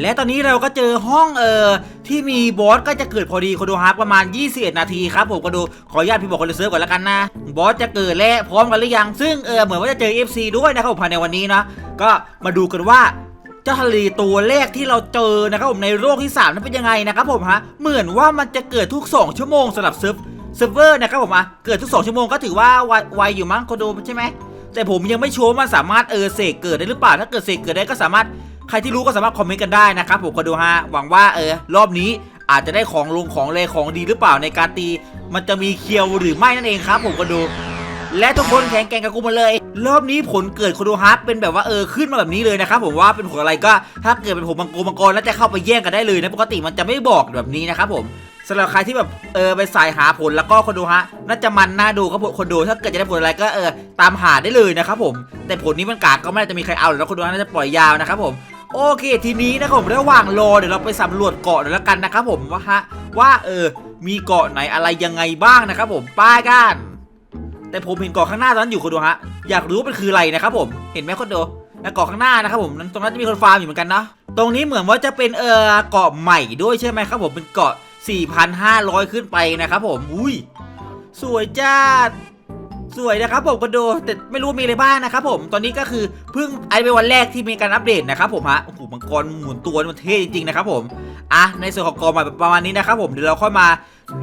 และตอนนี้เราก็เจอห้องเออที่มีบอสก็จะเกิดพอดีคนดูฮะประมาณ 21 นาทีครับผมก็ดูขออนุญาตพี่บอกคนเลยเซิร์ฟก่อนล้วกันนะ บอสจะเกิดและพร้อมกันหรือยัง ซึ่งเออเหมือนว่าจะเจอ FC ด้วยนะครับผมภายในวันนี้นะก็มาดูกันว่าเจ้าทะเลตัวแรกที่เราเจอนะครับผมในโลกที่ 3 นั้นเป็นยังไงนะครับผมฮะเหมือนว่ามันจะเกิดทุก 2 ชั่วโมงสำหรับเซิร์ฟเซิร์ฟเวอร์นะครับผมอะเกิดทุก 2 ชั่วโมงก็ถือว่าไวอยู่มั้งคนดูใช่ไหมแต่ผมยังไม่ชัวร์มันสามารถเออเสกเกิดได้หรือเปล่าถ้าเกิดเสกเกิดได้ก็สามารถ ครที่รู้ก็สามารถคอมเมนต์กันได้นะครับผมคนดูฮะหวังว่าเออรอบนี้อาจจะได้ของลงของเลของดีหรือเปล่าในการตี มันจะมีเคียวหรือไม่นั่นเองครับ ผมก็ดู และทุกคนแข่งแกงกับกูมาเลย รอบนี้ผลเกิดโคโดฮาร์เป็นแบบว่าเออขึ้นมาแบบนี้เลยนะครับผมว่าเป็นผลอะไรก็ถ้าเกิดเป็นผมมังกรมังกรแล้วจะเข้าไปแย่งกันได้เลยนะปกติมันจะไม่บอกแบบนี้นะครับผมสำหรับใครที่แบบเออไปสายหาผลแล้วก็คนดูฮะน่าจะมันน่าดูครับผมคนดูถ้าเกิดจะได้ผลอะไรก็เออตามหาได้เลยนะครับผม แต่ผลนี้มันกากก็ไม่น่าจะมีใครเอาหรอกนะคนดูฮะน่าจะปล่อยยาวนะครับผม โอเค ทีนี้นะครับผมระหว่างรอเดี๋ยวเราไปสำรวจเกาะหน่อยแล้วกันนะครับผมว่าฮะว่าเออมีเกาะไหนอะไรยังไงบ้างนะครับผมป้ายกันแต่ผมเห็นเกาะข้างหน้าตอนนั้นอยู่คนดูฮะอยากรู้ว่ามันคืออะไรนะครับผมเห็นไหมคนดูแล้วเกาะข้างหน้านะครับผมตรงนั้นจะมีคนฟาร์มอยู่เหมือนกันเนาะตรงนี้เหมือนว่าจะเป็นเออเกาะใหม่ด้วยใช่ไหมครับผมเป็นเกาะ 4,500 ขึ้นไปนะครับผมอุ้ยสวยจ้า สวยนะครับผมก็ดูแต่ไม่รู้มีอะไรบ้างนะครับผมตอนนี้ก็คือเพิ่งไอเป็นวันแรกที่มีการอัปเดตนะครับผมฮะโอ้โหมังกรหมุนตัวมันเท่จริงๆนะครับผมอะในส่วนของกองมาประมาณนี้นะครับผมเดี๋ยวเราค่อยมา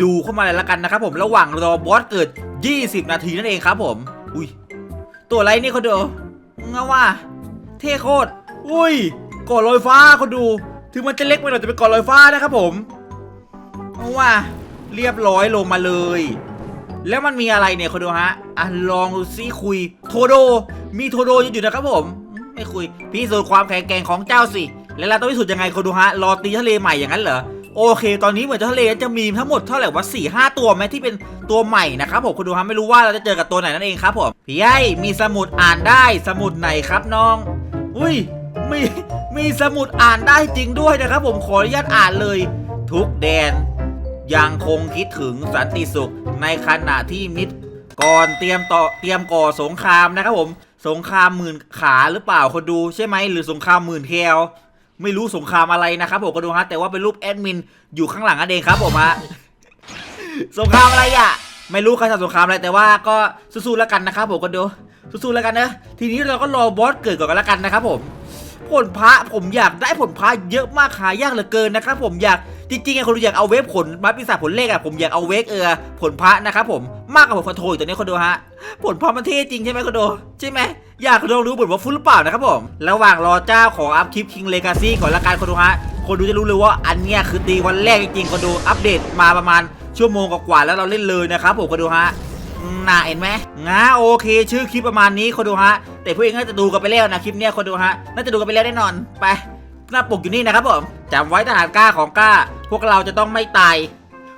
ดูเข้ามาเลยละกันนะครับผมระหว่างรอบอสเกิด 20 นาทีนั่นเองครับผม อุ้ยตัวอะไรนี่เขาดูงว่า เท่โคตรอุ้ยกาะลอยฟ้าเขาดู ถึงมันจะเล็กไปหน่อยแต่เป็นกาะลอยฟ้านะครับผมเอาว่าเรียบร้อยลงมาเลย แล้วมันมีอะไรเนี่ยคนดูฮะอะลองดูซิคุย โทโด มีโทโดอยู่นะครับผม ไม่คุยพิสูจน์ความแข็งแกร่งของเจ้าสิ แล้วเราต้องพิสูจน์ยังไงคนดูฮะ รอตีทะเลใหม่อย่างนั้นเหรอ โอเค ตอนนี้เหมือนทะเลจะมีทั้งหมดเท่าไหร่วะสี่ห้าตัวไหมที่เป็นตัวใหม่นะครับผมคุณดูฮะไม่รู้ว่าเราจะเจอกับตัวไหนนั่นเองครับผมพี่ไอ้มีสมุดอ่านได้สมุดไหนครับน้อง อุ้ยมีมีสมุดอ่านได้จริงด้วยนะครับผมขออนุญาตอ่านเลย ทุกแดน ยังคงคิดถึงสันติสุขในขณะที่มิตรก่อนเตรียมต่อเตรียมก่อสงครามนะครับผม สงครามหมื่นขาหรือเปล่าคนดูใช่ไหมหรือสงครามหมื่นแคลไม่รู้สงครามอะไรนะครับผมก็ดูฮะแต่ว่าเป็นรูปแอดมินอยู่ข้างหลังนั่นเองครับผมฮะสงครามอะไรอะ ไม่รู้ใครทำสงครามอะไรแต่ว่าก็สู้ๆแล้วกันนะครับผมก็ดูสู้ๆแล้วกันนะทีนี้เราก็รอบอสเกิดก่อนกันแล้วกันนะครับผมผลพระผมอยากได้ผลพระเยอะมากหายากเหลือเกินนะครับผมอยาก จริงๆอะคนดูอยากเอาเวฟผลบัฟปีศาจผลเลขอะผมอยากเอาเวฟเออผลพระนะครับผมมากกว่าผลคอนโทรลอยู่ตัวนี้คนดูฮะผลพระมันเท่จริงใช่ไหมคนดูใช่ไหมอยากลองรู้บทว่าฟุ้หรือเปล่านะครับผมระหว่างรอเจ้าของอัพคลิปคิงเลกาซี่ก่อนละกันคนดูฮะคนดูจะรู้เลยว่าอันเนี้ยคือตีวันแรกจริงๆคนดูอัปเดตมาประมาณชั่วโมงกว่าๆแล้วเราเล่นเลยนะครับผมคนดูฮะน่าเห็นไหมง้าโอเค ชื่อคลิปประมาณนี้คนดูฮะแต่พวกเองน่าจะดูกันไปแล้วนะคลิปเนี้ยคนดูฮะน่าจะดูกันไปแล้วแน่นอนไป หน้าปกอยู่นี่นะครับผมจำไว้ทหารกล้าของกล้า พวกเราจะต้องไม่ตาย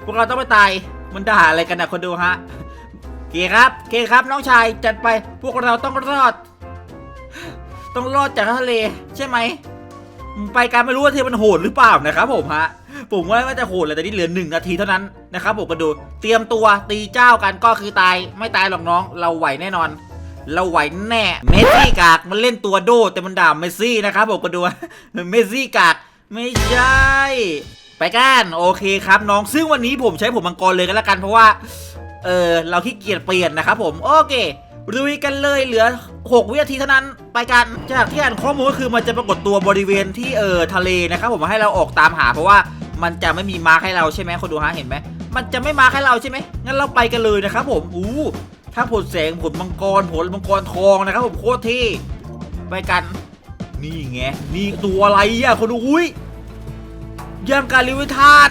พวกเราต้องไม่ตาย มันด่าอะไรกันนะคนดูฮะเคครับเคครับน้องชายจัดไป พวกเราต้องรอด ต้องรอดจากทะเลใช่ไหม ไปการไม่รู้ว่าเทมันโหดหรือเปล่านะครับผมฮะ ผมว่ามันจะโหดเลยแต่นี่เหลือหนึ่งนาทีเท่านั้นนะครับผมก็ดู เตรียมตัวตีเจ้ากันก็คือตาย ไม่ตายหรอกน้อง เราไหวแน่นอน เราไหวแน่ เมสซี่กากมันเล่นตัวโด แต่มันด่าเมสซี่นะครับผมก็ดูเมสซี่กากไม่ใช่ ไปกันโอเคครับน้องซึ่งวันนี้ผมใช้ผมมังกรเลยกันละกันเพราะว่า เออเราขี้เกียจเปลี่ยนนะครับผมโอเคลุยกันเลยเหลือ 6 วินาทีเท่านั้น ไปกันจากที่อ่านข้อมูลก็คือมันจะปรากฏตัวบริเวณที่เออทะเลนะครับผมให้เราออกตามหาเพราะว่ามันจะไม่มีมาร์คให้เราใช่ไหมคนดูฮะเห็นไหมมันจะไม่มาร์คให้เราใช่ไหมงั้นเราไปกันเลยนะครับผมอู้ ถ้าผลแสงผลมังกรผลมังกรทองนะครับผมโคตรเท่ไปกันนี่ไงนี่ตัวอะไรอะคนดูอุ้ยยังการลิวิทาน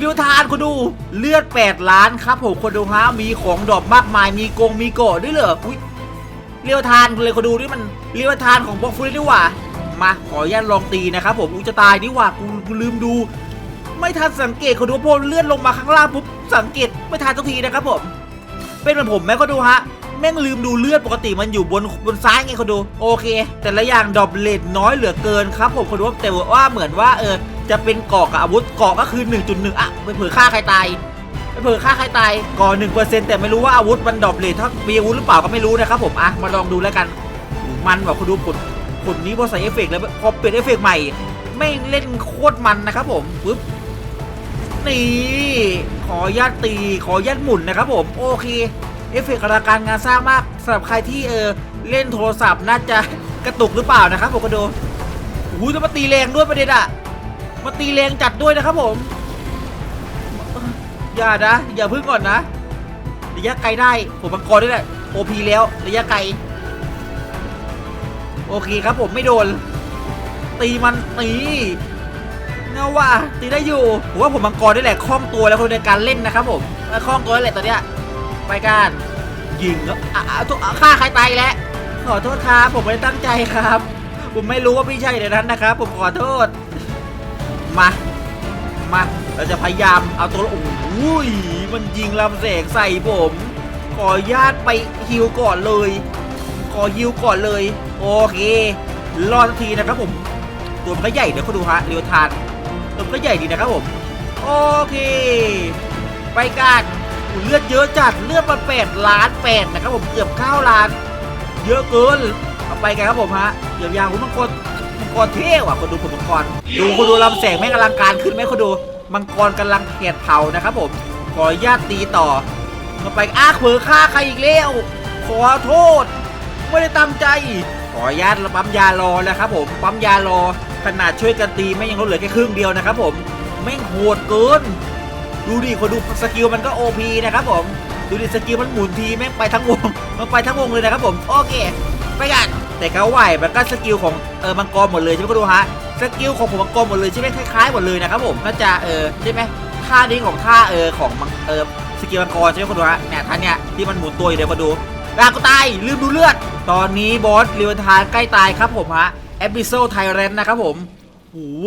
วิวทานคุณดูเลือด 8 ล้านครับผมคนดูฮะมีของดอกมากมายมีกงมีเกาะด้วยเหรออุ้ยเรียวทานเลยคนดูนี่มันเรียวทานของบล็อกฟูดนี่หว่า มาขออนุญาตลองตีนะครับผมอูจะตายนี่หว่ากูกูลืมดู ไม่ทันสังเกตคนดูพอเลื่อนลงมาข้างล่างปุ๊บสังเกตไม่ทันทุกทีนะครับผม เป็นเหมือนผมไหมคนดูฮะแม่งลืมดูเลือดปกติมันอยู่บนบนซ้ายไงคนดูโอเค แต่ละอย่างดรอปเลทน้อยเหลือเกินครับผมคนดูแต่ว่าเหมือนว่าเออจะเป็นเกาะกับอาวุธเกาะก็คือ 1.1อะไปเผื่อฆ่าใครตายไปเผื่อฆ่าใครตายก่อน1%แต่ไม่รู้ว่าอาวุธมันดรอปเลทถ้ามีอาวุธหรือเปล่าก็ไม่รู้นะครับผมอะมาลองดูแล้วกันมันแบบคุณดูผลผลนี้พอใส่เอฟเฟกต์แล้วพอเปลี่ยนเอฟเฟกต์ใหม่ไม่เล่นโคตรมันนะครับผมปึ๊บ นี่ขอญาตตีขอญาตหมุนนะครับผมโอเคเอฟเฟกต์การงานสร้างมากสำหรับใครที่เออเล่นโทรศัพท์น่าจะกระตุกหรือเปล่านะครับผมก็ดูโอ้ยแล้วมาตีแรงด้วยประเด็นอะมาตีแรงจัดด้วยนะครับผม อย่านะ อย่าพึ่งก่อนนะ ระยะไกลได้ผมมังกรด้วยแหละโอพีแล้วระยะไกล โอเคครับผมไม่โดน ตีมันตี เงาว่าตีได้อยู่ผมว่าผมมังกรได้แหละคล่องตัวแล้วคนในการเล่นนะครับผมคล่องตัวแล้วแหละตอนเนี้ยไปกันยิงแล้วอะทุกฆ่าใครตายแล้วขอโทษครับผมไม่ได้ตั้งใจครับ ผมไม่รู้ว่าพี่ใช่ในนั้นนะครับ ผมขอโทษ มามาเราจะพยายามเอาตัวโอ้ยมันยิงลำแสงใส่ผม ขอญาตไปฮิวก่อนเลย ขอฮิวก่อนเลย โอเค รอดสักทีนะครับผม ตัวมันก็ใหญ่เดี๋ยวเขาดูฮะเรียวทาน มันก็ใหญ่ดีนะครับผม โอเค ไปกันเลือดเยอะจัดเลือดมาแปดล้านแปดนะครับผมเกือบเก้าล้าน เยอะเกินเอาไปกันครับผมฮะเดี๋ยวยางคุณมังกรมังกรเท่ว่ะคนดูผมมังกรดูคนดูลำแสงแม่งอลังการขึ้นไหมคนดูมังกรกำลังแผดเผานะครับผมขอญาตตีต่อมาไปอ้าเขวอฆ่าใครอีกแล้วขอโทษ ไม่ได้ตั้งใจ ขอญาตปั๊มยารอนะครับผมปั๊มยารอ ขนาดช่วยกันตีไม่ยังลดเหลือแค่ครึ่งเดียวนะครับผมแม่งโหดเกินดูดิคนดูสกิลมันก็โอพีนะครับผมดูดิสกิลมันหมุนทีแม่งไปทั้งวงมันไปทั้งวงเลยนะครับผมโอเคไปกันแต่เขาไหวมันก็สกิลของเออมังกรหมดเลยใช่ไหมก็ดูฮะสกิลของผมมังกรหมดเลยใช่ไหมคล้ายๆหมดเลยนะครับผมน่าจะเออใช่ไหมท่านี้ของท่าเออของมังเออสกิลมังกรใช่ไหมคนดูฮะเนี่ยท่านเนี้ยที่มันหมุนตัวอยู่เดี๋ยวมาดูลาก็ตายลืมดูเลือด ตอนนี้บอสเรียวทานใกล้ตายครับผมฮะ อพิโซดไทเรนนะครับผมโอ้โห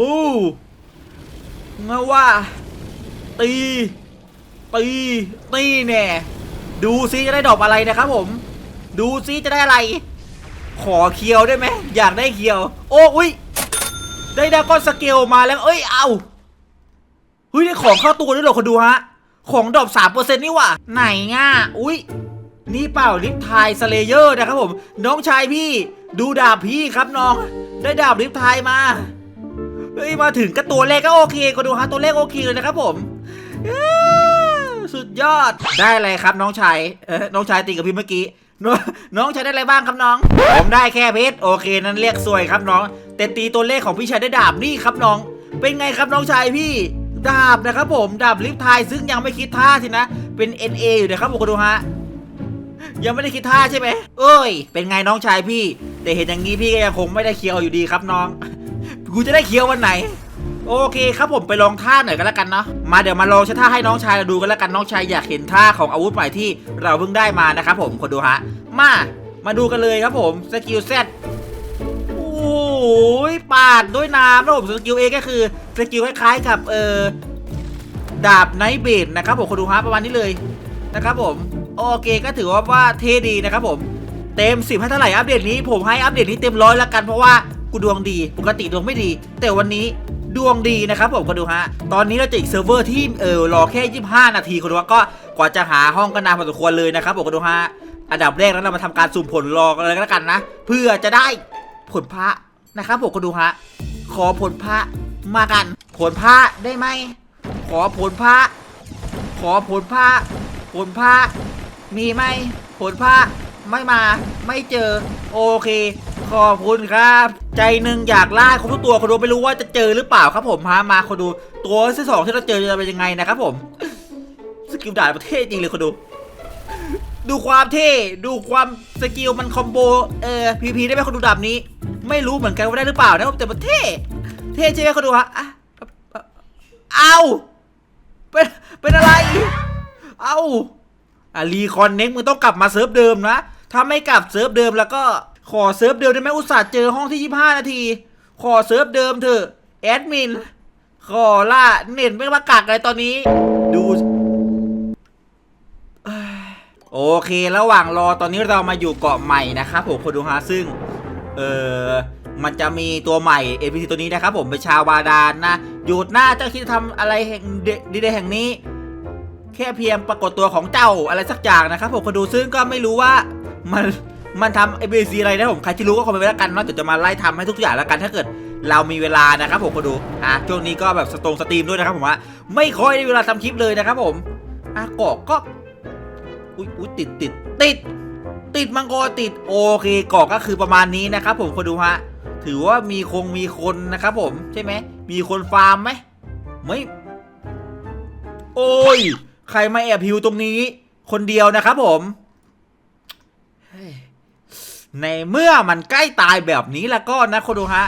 เงว่า ตี ตี ตีแน่ดูซิจะได้ดอกอะไรนะครับผม ดูซิจะได้อะไร ขอเคียวได้ไหมอยากได้เคียว โอ้อุ้ยได้ดากอนสเกลมาแล้ว เอ้ย เอาเฮ้ย ได้ของเข้าตัวด้วยเหรอคนดูฮะ ของดอปสามเปอร์เซ็นต์นี่ว่าไหนง่ะอุ้ย นี่เปล่าลิฟทายสเลเยอร์นะครับผม น้องชายพี่ ดูดาบพี่ครับน้อง ได้ดาบลิฟทายมาเฮ้ยมาถึงก็ตัวเลขก็โอเคก็ดูฮะตัวเลขโอเคเลยนะครับผมสุดยอดได้อะไรครับน้องชายเออน้องชายตีกับพี่เมื่อกี้น้องน้องชายได้อะไรบ้างครับน้อง ผมได้แค่เพชรโอเคนั้นเรียกสวยครับน้อง แต่ตีตัวเลขของพี่ชายได้ดาบนี่ครับน้อง เป็นไงครับน้องชายพี่ดาบนะครับผมดาบลิฟทายซึ่งยังไม่คิดท่าสินะ เป็น NA อยู่นะครับผมก็ดูฮะ ยังไม่ได้คิดท่าใช่ไหมเอ้ย เป็นไงน้องชายพี่ แต่เห็นอย่างนี้พี่ก็ยังคงไม่ได้เคียวอยู่ดีครับน้อง กูจะได้เคียววันไหน โอเคครับผมไปลองท่าหน่อยกันแล้วกันเนาะ มาเดี๋ยวมาลองใช้ท่าให้น้องชายเราดูกันแล้วกันน้องชายอยากเห็นท่าของอาวุธใหม่ที่เราเพิ่งได้มานะครับผมคนดูฮะ มา มาดูกันเลยครับผมสกิลเซตโอ้ยปาดด้วยน้ำนะผมสกิลเอก็คือสกิลคล้ายๆกับเออดาบไนท์เบดนะครับผมคนดูฮะประมาณนี้เลยนะครับผม โอเคก็ถือว่าว่าเท่ดีนะครับผม เต็ม 10 ให้เท่าไหร่อัปเดตนี้ผมให้อัปเดตนี้เต็มร้อยล้วกันเพราะว่ากูดวงดีปกติดวงไม่ดี แต่วันนี้ดวงดีนะครับผมก็ดูฮะ ตอนนี้เราจะอีกเซิร์ฟเวอร์ที่เออรอแค่ 25 นาทีคนดูว่าก็กว่าจะหาห้องก็นานพอสมควรเลยนะครับผมก็ดูฮะอันดับแรกแล้วเรามาทำการสุ่มผลรอกันเลยก็แล้วกันนะ เพื่อจะได้ผลพระนะครับผมก็ดูฮะขอผลพระมากัน ผลพระได้ไหมขอผลพระขอผลพระผลพระ มีไหมผลพระไม่มาไม่เจอ โอเค ขอบคุณครับ ใจหนึ่งอยากล่าครบทุกตัวคนดูไม่รู้ว่าจะเจอหรือเปล่าครับผมฮะมาคนดูตัวที่สองที่เราเจอจะเป็นยังไงนะครับผม สกิลด่าประเทศจริงเลยคนดู ดูความเท่ดูความสกิลมันคอมโบเออพีพีได้ไหมคนดูดาบนี้ ไม่รู้เหมือนกันว่าได้หรือเปล่านะครับแต่มันเท่เท่ใช่ไหมคนดูฮะอะเอาเป็นเป็นอะไร เอา อะรีคอนเน็กมึงต้องกลับมาเซิร์ฟเดิมนะ ถ้าไม่กลับเซิร์ฟเดิมแล้วก็ขอเซิร์ฟเดิมได้ไหมอุตส่าห์เจอห้องที่ 25 นาที ขอเซิร์ฟเดิมเถอะแอดมินขอล่าเน็ตไม่มากักอะไรตอนนี้ ดูโอเค ระหว่างรอตอนนี้เรามาอยู่เกาะใหม่นะครับผมคนดูฮะซึ่ง เออมันจะมีตัวใหม่ NPC ตัวนี้นะครับผมเป็นชาวบาดาลนะหยุดหน้าเจ้าคิดจะทำอะไรแห่งดีดแห่งนี้ แค่เพียงปรากฏตัวของเจ้าอะไรสักอย่างนะครับผมคนดูซึ่งก็ไม่รู้ว่ามันมันทำ ABC อะไรนะผมใครที่รู้ก็คอมเมนต์แล้วกันเนาะเดี๋ยวจะมาไล่ทำให้ทุกอย่างแล้วกันถ้าเกิดเรามีเวลานะครับผมก็ดูอะช่วงนี้ก็แบบสตรงสตรีมด้วยนะครับผมว่าไม่ค่อยได้เวลาทำคลิปเลยนะครับผมอะกาะก็อุ้ยอุ้ยติดติดติด ติดมังกรติดโอเคกาะก็คือประมาณนี้นะครับผมคนดูฮะถือว่ามีคงมีคนนะครับผมใช่ไหมมีคนฟาร์มไหมไม่โอ้ย ใครมาแอบหิวตรงนี้ คนเดียวนะครับผม ในเมื่อมันใกล้ตายแบบนี้แล้วก็นะคนดูฮะ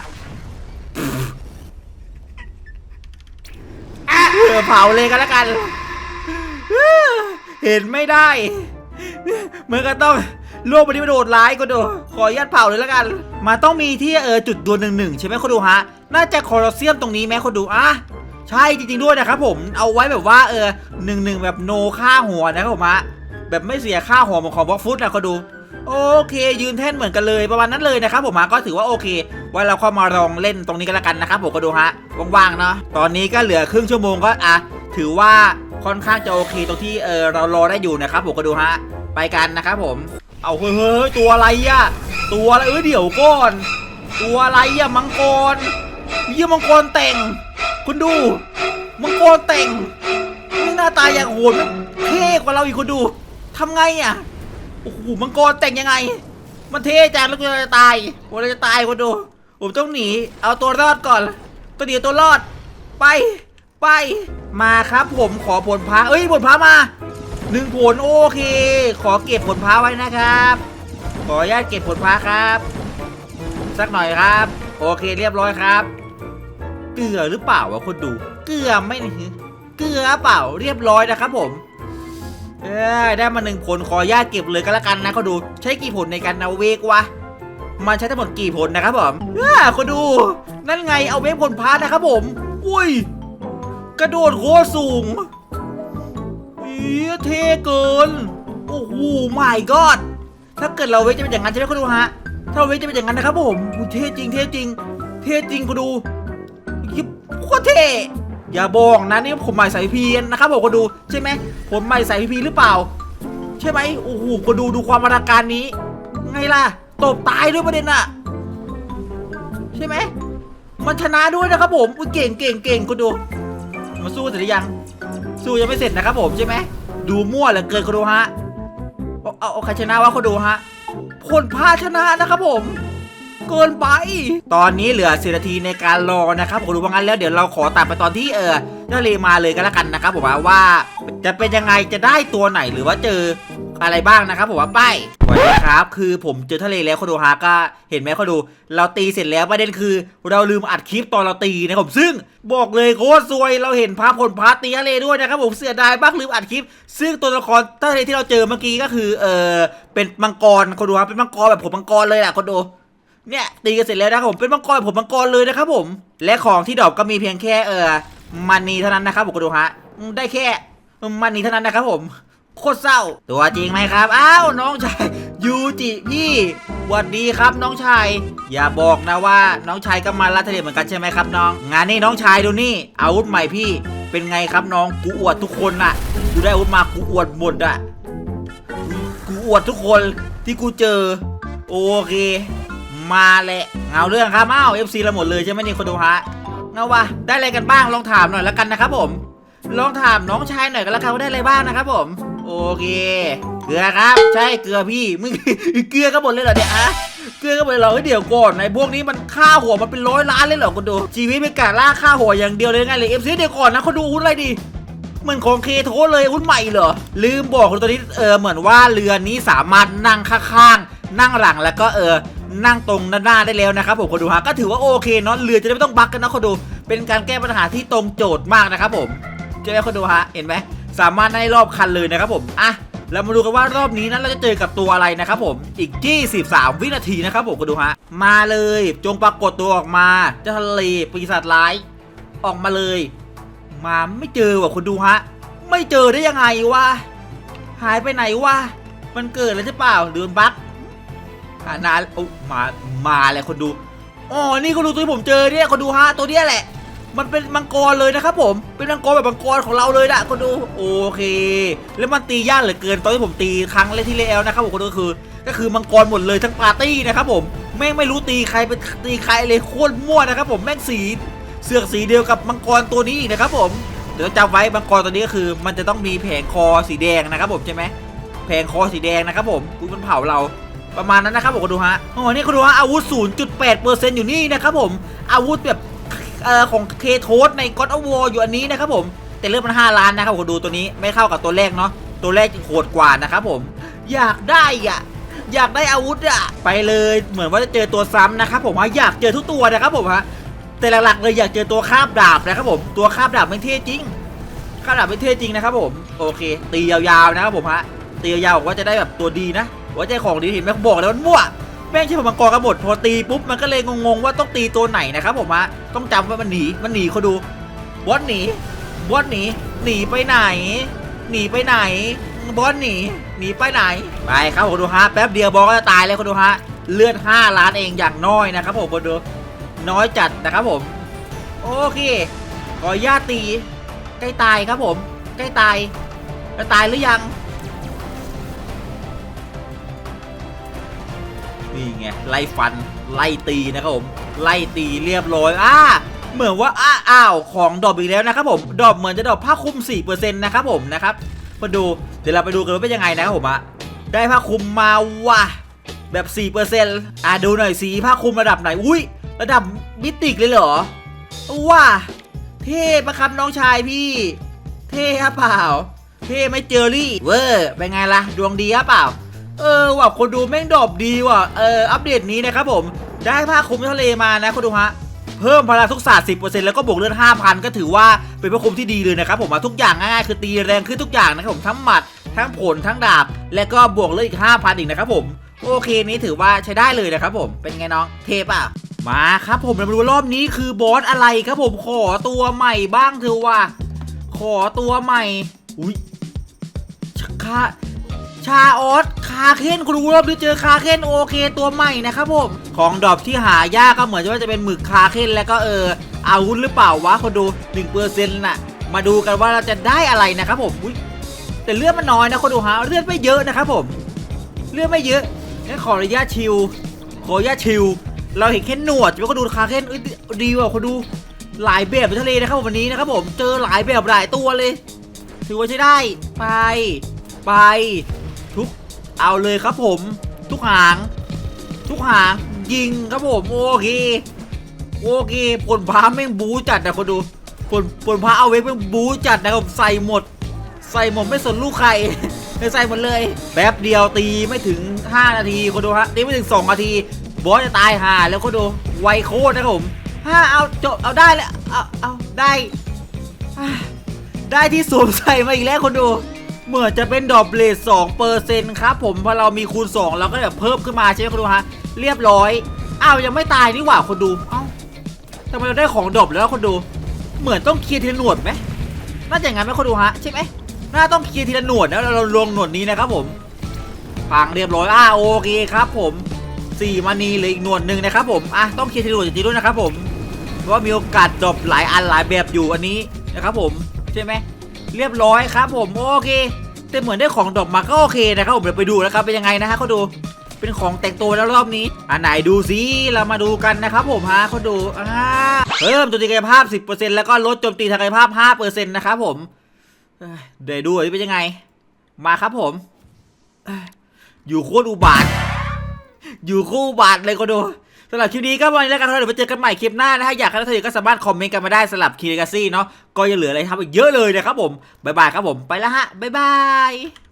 เออเผาเลยกันแล้วกัน เห็นไม่ได้เมันก็ต้องร่วมปฏิบัติโดดร้ายก็ดูขออนุญาตเผาเลยแล้วกันมันต้องมีที่เออจุดดวลหนึ่งหนึ่งใช่ไหมคนดูฮะ น่าจะคอสเซียมตรงนี้ไหมคนดูอะ ใช่จริงๆด้วยนะครับผมเอาไว้แบบว่าเออหนึ่งหนึ่งแบบโนค่าหัวนะครับผมฮะแบบไม่เสียค่าหัวเหมือนของบล็อกฟุตนะคนดูโอเค ยืนแท่นเหมือนกันเลยประมาณนั้นเลยนะครับผมฮะก็ถือว่าโอเคไว้เราเข้ามาลองเล่นตรงนี้กันล้วกันนะครับผมก็ดูฮะว่างๆเนาะตอนนี้ก็เหลือครึ่งชั่วโมงก็อะถือว่าค่อนข้างจะโอเคตรงที่เออเรารอได้อยู่นะครับผมก็ดูฮะไปกันนะครับผมเอาเฮ้ยเฮ้ยตัวอะไรอะตัวอะไรเออเดี๋ยวก่อน ตัวอะไรอะมังกรเยี่ยมังกรแต่ง คุณดู มังกรแต่งนี่หน้าตาอย่างโหดมันเท่กว่าเราอีกคุณดูทำไงอะโอ้โหมังกรแต่งยังไง มันเท่จังแล้วกูจะตายกูจะตายคนดู ผมต้องหนี เอาตัวรอดก่อน ตัวเดียวตัวรอด ไป ไปมาครับผมขอผลพระเอ้ยผลพระมาหนึ่งผลโอเค ขอเก็บผลพระไว้นะครับ ขออนุญาตเก็บผลพระครับ สักหน่อยครับ โอเคเรียบร้อยครับ เกลือหรือเปล่าวะคนดู เกลือไม่นี่เกลือเปล่าเรียบร้อยนะครับผมเออได้มาหนึ่งผลขออนุญาตเก็บเลยก็แล้วกันนะเขาดูใช้กี่ผลในการเอาเวกวะมันใช้ทั้งหมดกี่ผลนะครับผมอ่าเขาดู นั่นไงเอาเวกผลพาร์ทนะครับผม อุ้ย กระโดดโคตรสูงอีเท่เกิน โอ้โหไม่กอดถ้าเกิดเราเวกจะเป็นอย่างนั้นใช่ไหมเขาดูฮะ ถ้าเราเวกจะเป็นอย่างนั้นนะครับผมอุ๊ยเท่จริงเท่จริงเท่จริงเขาดูยิบ โคตรเท่อย่าบอกนะนี่ผมใหม่สายพีนะครับผมก็ดูใช่ไหมผมใหม่สายพีหรือเปล่า ใช่ไหมโอ้โหก็ดูดูความอลังการนี้ ไงล่ะตบตายด้วยประเด็นอะใช่ไหมมันชนะด้วยนะครับผมเก่งเก่งเก่งก็ดูมาสู้เสร็จหรือยัง สู้ยังไม่เสร็จนะครับผมใช่ไหมดูมั่วเหลือเกินคนดูฮะเอาเอาใครชนะวะคนดูฮะผลพาชนะนะครับผม เกินไป ตอนนี้เหลือสินาทีในการรอนะครับผมดูว่างั้นแล้วเดี๋ยวเราขอตัดไปตอนที่เออทะเลมาเลยก็แล้วกันนะครับผมว่าว่าจะเป็นยังไงจะได้ตัวไหนหรือว่าเจออะไรบ้างนะครับผมว่าไปสวัสดีครับ คือผมเจอทะเลแล้วเขาดูฮะก็เห็นไหมเขาดู เราตีเสร็จแล้วประเด็นคือ เราลืมอัดคลิปตอนเราตีนะครับผมซึ่งบอกเลยโคตรซวยเราเห็นภาพผลพาร์ตตีทะเลด้วยนะครับผมเสียดายบ้างลืมอัดคลิป ซึ่งตัวละครทะเลที่เราเจอเมื่อกี้ก็คือเออเป็นมังกรคนดูครับเป็นมังกรแบบผมมังกรเลยแหละคนดู เนี่ยตีกันเสร็จแล้วนะครับผมเป็นมังกรผมมังกรเลยนะครับผม และของที่ดรอกก็มีเพียงแค่เออมันนีเท่านั้นนะครับผมก็ดูฮะได้แค่มันนีเท่านั้นนะครับผมโคตรเศร้า ตัวจริงไหมครับ อ้าวน้องชายยูจิพี่วัดดีครับน้องชาย อย่าบอกนะว่าน้องชายก็มาลัดทะเลเหมือนกันใช่ไหมครับน้อง งานนี้น้องชายดูนี่อาวุธใหม่พี่ เป็นไงครับน้องกูอวดทุกคนน่ะกูได้อาวุธมากูอวดหมดอะกูอวดทุกคนที่กูเจอ โอเค มาแหละเงาเรื่องครับอ้าว FC เราหมดเลยใช่ไหมนี่คนดูฮะเงาวะได้อะไรกันบ้างลองถามหน่อยแล้วกันนะครับผม ลองถามน้องชายหน่อยกันแล้วกันว่าได้อะไรบ้างนะครับผม โอเค เกลือครับ ใช่เกลือพี่มึงเกลือก็หมดเลยเหรอเนี่ยอะเกลือก็หมดเลยเหรอเฮ้ยเดี๋ยวก่อนในพวกนี้มันค่าหัวมันเป็นร้อยล้านเลยเหรอคนดู ชีวิตเป็นการล่าค่าหัวอย่างเดียวเลยไงเลยเอฟซีเดี๋ยวก่อนนะคนดูหุ้นอะไรดีเหมือนของเคโทเลยหุ้นใหม่เหรอลืมบอกคนตัวนี้เออเหมือนว่าเรือนี้สามารถนั่งข้างๆนั่งหลังแล้วก็เออ นั่งตรงด้านหน้าได้แล้วนะครับผมคนดูฮะก็ถือว่าโอเคเนาะเรือจะได้ไม่ต้องบักกันนะคนดู เป็นการแก้ปัญหาที่ตรงโจทย์มากนะครับผมใช่ไหมคนดูฮะเห็นไหมสามารถได้รอบคันเลยนะครับผมอะเรามาดูกันว่ารอบนี้นั้นเราจะเจอกับตัวอะไรนะครับผมอีก 23 วินาทีนะครับผมคนดูฮะมาเลยจงปรากฏตัวออกมาเจ้าทะเลปีศาจร้ายออกมาเลย มาไม่เจอว่ะคนดูฮะไม่เจอได้ยังไงวะหายไปไหนวะมันเกิดแล้วใช่เปล่าหรือมันบั๊ก หานานโอ้มามาเลยคนดูอ๋อนี่คนดูตัวที่ผมเจอเนี่ยคนดูฮะตัวเนี้ยแหละ มันเป็นมังกรเลยนะครับผมเป็นมังกรแบบมังกรของเราเลยนะคนดูโอเค แล้วมันตียากเหลือเกินตอนที่ผมตีครั้งแรกที่แล้วนะครับผมคนดูก็คือ ก็คือมังกรหมดเลยทั้งปาร์ตี้นะครับผมแม่งไม่รู้ตีใครเป็นตีใครเลยโคตรมั่วนะครับผมแม่งสีเสือกสีเดียวกับมังกรตัวนี้อีกนะครับผมเดี๋ยวจำไว้มังกรตัวนี้ก็คือ มันจะต้องมีแผงคอสีแดงนะครับผมใช่ไหมแผงคอสีแดงนะครับผมกูมันเผาเรา ประมาณนั้นนะครับผมคุณดูฮะโอ้โหนี่คุณดูฮะอาวุธ 0.8%อยู่นี่นะครับผมอาวุธแบบเอ่อของเคโทสในก็อดอวออยู่อันนี้นะครับผมแต่เลือกมัน5ล้านนะครับคุณดูตัวนี้ไม่เข้ากับตัวแรกเนาะตัวแรกโหดกว่านะครับผม อยากได้อะอยากได้อาวุธอะไปเลยเหมือนว่าจะเจอตัวซ้ำนะครับผมอยากเจอทุกตัวนะครับผมฮะแต่หลักๆเลยอยากเจอตัวคาบดาบนะครับผมตัวคาบดาบไม่เท่จริงคาบดาบไม่เท่จริงนะครับผมโอเค ตียาวๆนะครับผมฮะตียาวๆว่าจะได้แบบตัวดีนะ ว่าใจของดีเห็นไหมบอกแล้วมันมั่วแม่งใช่ผมมังกรกันหมดพอตีปุ๊บมันก็เลยงงๆว่าต้องตีตัวไหนนะครับผมฮะต้องจำว่ามันหนีมันหนีเขาดูบอสหนีบอสหนีหนีไปไหน หนีไปไหนบอสหนีหนีไปไหนไปครับผมดูฮะแป๊บเดียวบอสก็จะตายแล้วคุณดูฮะเลือด5ล้านเองอย่างน้อยนะครับผมคุณดูน้อยจัดนะครับผม โอเคขออนุญาตตีใกล้ตายครับผม ใกล้ตายจะตายหรือยัง นี่ไงไล่ฟันไล่ตีนะครับผมไล่ตีเรียบร้อยอ่าเหมือนว่าอ้าอ้าวของดรอปอีกแล้วนะครับผมดรอปเหมือนจะดรอปผ้าคลุม4%นะครับผมนะครับมาดูเดี๋ยวเราไปดูกันว่าเป็นยังไงนะครับผมอะได้ผ้าคลุมมาว่ะแบบ 4%อะดูหน่อยสีผ้าคลุมระดับไหนอุ้ยระดับมิติกเลยเหรอว้าเท่ปะครับน้องชายพี่ เท่ครับเปล่า เท่ไม่เจอรี่ เวอร์เป็นไงล่ะ ดวงดีครับเปล่า เออว่ะคนดูแม่งดรอปดีว่ะเอออัปเดตนี้นะครับผมได้ผ้าคลุมทะเลมานะคนดูฮะเพิ่มพลังทุกศาสตร์10%แล้วก็บวกเลือด5,000 ก็ถือว่าเป็นผ้าคลุมที่ดีเลยนะครับผมทุกอย่างง่ายๆคือตีแรงขึ้นทุกอย่างนะครับผมทั้งหมัด ทั้งผลทั้งดาบ และก็บวกเลือดอีก 5,000 อีกนะครับผม โอเคนี้ถือว่าใช้ได้เลยนะครับผมเป็นไงน้องเทปอะมาครับผมเรามาดูรอบนี้คือบอสอะไรครับผมขอตัวใหม่บ้างเถอะว่า ขอตัวใหม่อุ้ยชาคา ชาออสคาเคนคุณรู้รอบนี้เจอคาเคนโอเคตัวใหม่นะครับผมของดรอปที่หายากก็เหมือนจะว่าจะเป็นหมึกคาเคนแล้วก็เอออาวุธหรือเปล่าวะคนดู1%น่ะมาดูกันว่าเราจะได้อะไรนะครับผมอุ๊ยแต่เลือดมันน้อยนะคนดูฮะเลือดไม่เยอะนะครับผมเลือดไม่เยอะงั้นขออนุญาตชิลขออนุญาตชิลเราเห็นแค่หนวดจะไม่ก็ดูคาเคนเอ้ยดีว่ะคนดูหลายแบบทะเลนะครับผมวันนี้นะครับผมเจอหลายแบบหลายตัวเลย ถือว่าใช้ได้ไป ไป เอาเลยครับผม ทุกหาง ทุกหางยิงครับผมโอเคโอเคผลพาแม่งบูจัดนะคนดูผลผลพาเอาไว้แม่งบูจัดนะครับใส่หมด ใส่หมดไม่สนลูกใครใส่หมดเลยแป๊บเดียวตีไม่ถึง 5 นาทีคนดูฮะตีไม่ถึง 2 นาที บอสจะตายห่าแล้วคนดูไวโคตรนะครับผมถ้าเอาจบเอาได้แล้วเอาเอาได้ได้ที่สวมใส่มาอีกแล้วคนดู เหมือนจะเป็นดอกเบลด2เปอร์เซ็นต์ครับผมพอเรามีคูณ 2 เราก็แบบเพิ่มขึ้นมาใช่ไหมคนดูฮะเรียบร้อยอ้าวยังไม่ตายนี่หว่าคนดูเอ้าทำไมเราได้ของดรอปแล้วคนดู เหมือนต้องเคลียร์ทีละหนวดไหมน่าจะอย่างนั้นไหมคนดูฮะใช่ไหมน่าต้องเคลียร์ทีละหนวดแล้วเราลงหนวดนี้นะครับผมพังเรียบร้อยอ่าโอเคครับผมสี่มานีเหลืออีกหนวดหนึ่งนะครับผมอะต้องเคลียร์ทีละหนวดจริงๆด้วยนะครับผมเพราะว่ามีโอกาสดรอปหลายอันหลายแบบอยู่อันนี้นะครับผมใช่ไหม เรียบร้อยครับผมโอเค แต่เหมือนได้ของดอปมาก็โอเคนะครับผมเดี๋ยวไปดูนะครับเป็นยังไงนะฮะเขาดูเป็นของแต่งตัวแล้วรอบนี้อันไหนดูซิเรามาดูกันนะครับผมฮะเขาดูอ่าเพิ่มโจมตีกายภาพ 10%แล้วก็ลดโจมตีทางกายภาพ 5%นะครับผมเดี๋ยวดูว่าเป็นยังไง มาครับผม อยู่โคตรอุบาท อยู่คู่อุบาทเลยก็ดู สำหรับคลิปนี้ก็วันนี้แล้วกันเราเดี๋ยวไปเจอกันใหม่คลิปหน้านะฮะอยากให้ท่านก็สามารถคอมเมนต์กันมาได้สำหรับคีรีกาซี่เนาะก็ยังเหลืออะไรทำอีกเยอะเลยนะครับผมบ๊ายบายครับผมไปแล้วฮะบ๊ายบาย